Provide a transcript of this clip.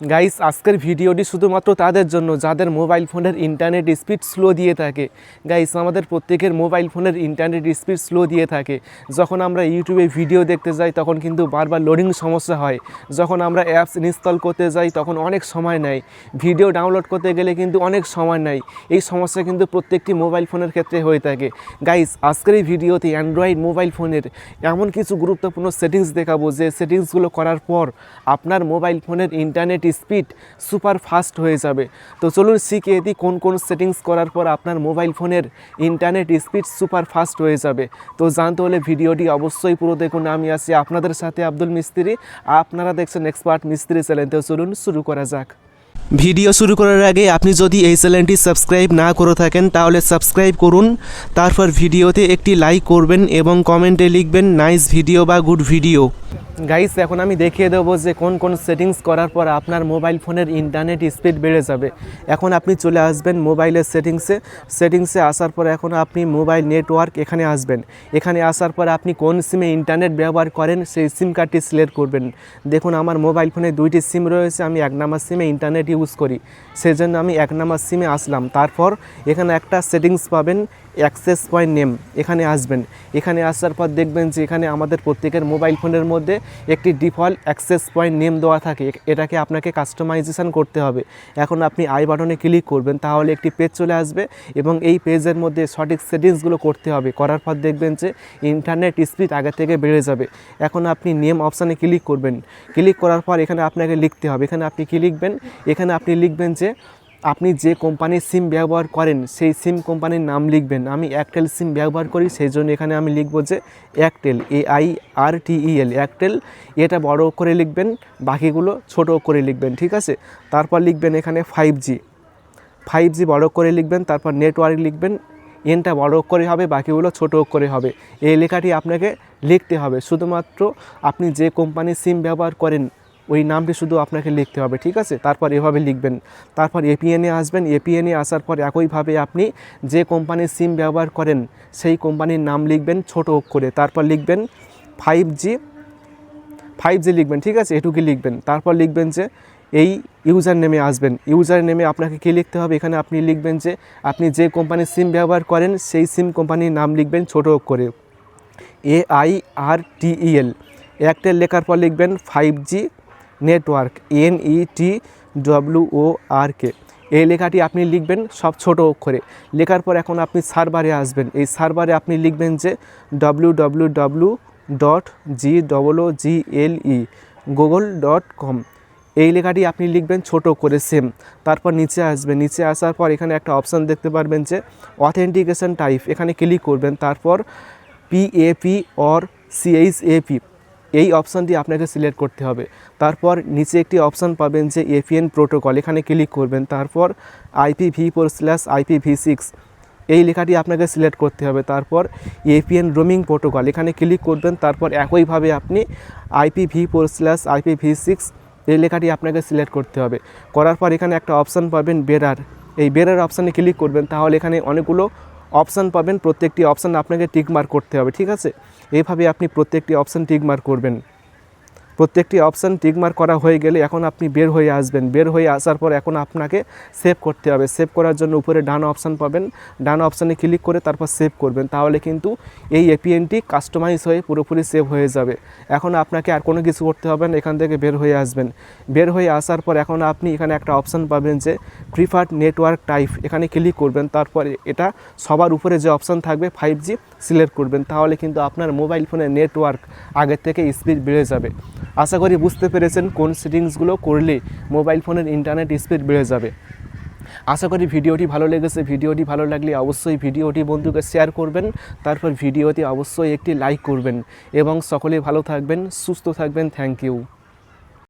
Guys আজকের ভিডিওটি শুধুমাত্র তাদের জন্য, যাদের মোবাইল ফোনের ইন্টারনেট স্পিড স্লো দিয়ে থাকে। গাইস আমাদের প্রত্যেকের মোবাইল ফোনের ইন্টারনেট স্পিড স্লো দিয়ে থাকে। যখন আমরা ইউটিউবে ভিডিও দেখতে যাই, তখন কিন্তু বারবার লোডিং সমস্যা হয়। যখন আমরা অ্যাপস ইনস্টল করতে যাই, তখন অনেক সময় নেয়। ভিডিও ডাউনলোড করতে গেলে কিন্তু অনেক সময় নেয়। এই সমস্যা কিন্তু প্রত্যেকটি মোবাইল ফোনের ক্ষেত্রে হয়ে থাকে। গাইস আজকের এই ভিডিওতে অ্যান্ড্রয়েড মোবাইল ফোনের এমন কিছু গুরুত্বপূর্ণ সেটিংস দেখাবো, যে সেটিংসগুলো করার পর আপনার মোবাইল ফোনের ইন্টারনেট স্পিড সুপার ফাস্ট হয়ে যাবে। তো চলুন শিখে দিই কোন কোন সেটিংস করার পর আপনার মোবাইল ফোনের ইন্টারনেট স্পিড সুপার ফাস্ট হয়ে যাবে। তো জানতে হলে ভিডিওটি অবশ্যই পুরো দেখুন। আমি আছি আপনাদের সাথে আব্দুল মিস্ত্রি। আপনারা দেখছেন এক্সপার্ট মিস্ত্রি চ্যানেল তো চলুন শুরু করা যাক। ভিডিও শুরু করার আগে আপনি যদি এই চ্যানেলটি সাবস্ক্রাইব না করে থাকেন, তাহলে সাবস্ক্রাইব করুন। তারপর ভিডিওতে একটি লাইক করবেন এবং কমেন্টে লিখবেন নাইস ভিডিও বা গুড ভিডিও গাইস এখন আমি দেখিয়ে দেবো যে কোন কোন সেটিংস করার পর আপনার মোবাইল ফোনের ইন্টারনেট স্পিড বেড়ে যাবে। এখন আপনি চলে আসবেন মোবাইলের সেটিংসে সেটিংসে আসার পর এখন আপনি মোবাইল নেটওয়ার্ক এখানে আসবেন। এখানে আসার পর আপনি কোন সিমে ইন্টারনেট ব্যবহার করেন, সেই সিম কার্ডটি সিলেক্ট করবেন। দেখুন, আমার মোবাইল ফোনে দুইটি সিম রয়েছে, আমি এক নাম্বার সিমে ইন্টারনেট ইউজ করি। সেজন্য আমি এক নাম্বার সিমে আসলাম। তারপর এখানে একটা সেটিংস পাবেন অ্যাক্সেস পয়েন্ট নেম এখানে আসবেন। এখানে আসার পর দেখবেন যে এখানে আমাদের প্রত্যেকের মোবাইল ফোনের মধ্যে একটি ডিফল্ট অ্যাক্সেস পয়েন্ট নেম দেওয়া থাকে। এটাকে আপনাকে কাস্টমাইজেশন করতে হবে। এখন আপনি আই বাটনে ক্লিক করবেন, তাহলে একটি পেজ চলে আসবে এবং এই পেজের মধ্যে সঠিক সেটিংসগুলো করতে হবে। করার পর দেখবেন যে ইন্টারনেট স্পিড আগে থেকে বেড়ে যাবে। এখন আপনি নেম অপশানে ক্লিক করবেন। ক্লিক করার পর এখানে আপনাকে লিখতে হবে। এখানে আপনি কী লিখবেন? এখানে আপনি লিখবেন যে আপনি যে কোম্পানির সিম ব্যবহার করেন, সেই সিম কোম্পানির নাম লিখবেন। আমি এয়ারটেল সিম ব্যবহার করি সেই জন্য এখানে আমি লিখব যে Airtel A I R T E L Airtel এটা বড় করে লিখবেন, বাকিগুলো ছোট করে লিখবেন, ঠিক আছে? তারপর লিখবেন এখানে ফাইভ জি ফাইভ জি বড় করে লিখবেন, তারপর নেটওয়ার্ক লিখবেন। এনটা বড় করে হবে, বাকিগুলো ছোট করে হবে। এই লেখাটি আপনাকে লিখতে হবে। শুধুমাত্র আপনি যে কোম্পানির সিম ব্যবহার করেন ওই নামটি শুধু আপনাকে লিখতে হবে, ঠিক আছে? তারপর এভাবে লিখবেন। তারপর এপিএনে আসবেন। এপিএনে আসার পর একইভাবে আপনি যে কোম্পানির সিম ব্যবহার করেন, সেই কোম্পানির নাম লিখবেন ছোট অক্ষরে। তারপর লিখবেন ফাইভ জি ফাইভ জি লিখবেন, ঠিক আছে? এটুকু লিখবেন। তারপর লিখবেন যে এই ইউজার নেমে আসবেন। ইউজার নেমে আপনাকে কী লিখতে হবে? এখানে আপনি লিখবেন যে আপনি যে কোম্পানির সিম ব্যবহার করেন, সেই সিম কোম্পানির নাম লিখবেন ছোট করে এ I R T E Airtel লেখার পর লিখবেন five G network N E T W O R K এই লেখাটি আপনি লিখবেন সব ছোট অক্ষরে। লেখার পর এখন আপনি সার্ভারে আসবেন। এই সার্ভারে আপনি লিখবেন যে W W W dot G double G L E Google dot com এই লেখাটি আপনি লিখবেন ছোট করে সেম তারপর নিচে আসবেন। নিচে আসার পর এখানে একটা অপশান দেখতে পারবেন যে অথেন্টিকেশন টাইপ এখানে ক্লিক করবেন, তারপর পিএপি অর সিএইচএপি এই অপশানটি আপনাকে সিলেক্ট করতে হবে। তারপর নিচে একটি অপশান পাবেন যে এপিএন প্রোটোকল এখানে ক্লিক করবেন। তারপর IP V four slash IP V six এই লেখাটি আপনাকে সিলেক্ট করতে হবে। তারপর এপিএন রোমিং প্রোটোকল এখানে ক্লিক করবেন। তারপর একইভাবে আপনি IP V four slash IP V six এই লেখাটি আপনাকে সিলেক্ট করতে হবে। করার পর এখানে একটা অপশান পাবেন বেরার এই বেরার অপশানে ক্লিক করবেন। তাহলে এখানে অনেকগুলো অপশান পাবেন, প্রত্যেকটি অপশান আপনাকে টিকমার্ক করতে হবে, ঠিক আছে? এভাবে আপনি প্রত্যেকটি অপশান টিকমার্ক করবেন। প্রত্যেকটি অপশান টিকমার্ক করা হয়ে গেলে এখন আপনি বের হয়ে আসবেন। বের হয়ে আসার পর এখন আপনাকে সেভ করতে হবে। সেভ করার জন্য উপরে ডান অপশান পাবেন। ডান অপশানে ক্লিক করে তারপর সেভ করবেন। তাহলে কিন্তু এই এপিএনটি কাস্টমাইজ হয়ে পুরোপুরি সেভ হয়ে যাবে। এখন আপনাকে আর কোনো কিছু করতে হবে না। এখান থেকে বের হয়ে আসবেন। বের হয়ে আসার পর এখন আপনি এখানে একটা অপশান পাবেন যে প্রিফার্ড নেটওয়ার্ক টাইপ এখানে ক্লিক করবেন। তারপর এটা সবার উপরে যে অপশান থাকবে ফাইভ জি সিলেক্ট করবেন। তাহলে কিন্তু আপনার মোবাইল ফোনের নেটওয়ার্ক আগের থেকে স্পিড বেড়ে যাবে। আশা করি বুঝতে পেরেছেন কোন সেটিংসগুলো করলে মোবাইল ফোনের ইন্টারনেট স্পিড বেড়ে যাবে। আশা করি ভিডিওটি ভালো লেগেছে। ভিডিওটি ভালো লাগলে অবশ্যই ভিডিওটি বন্ধুকে শেয়ার করবেন, তারপর ভিডিওতে অবশ্যই একটি লাইক করবেন। এবং সকলে ভালো থাকবেন, সুস্থ থাকবেন। Thank you.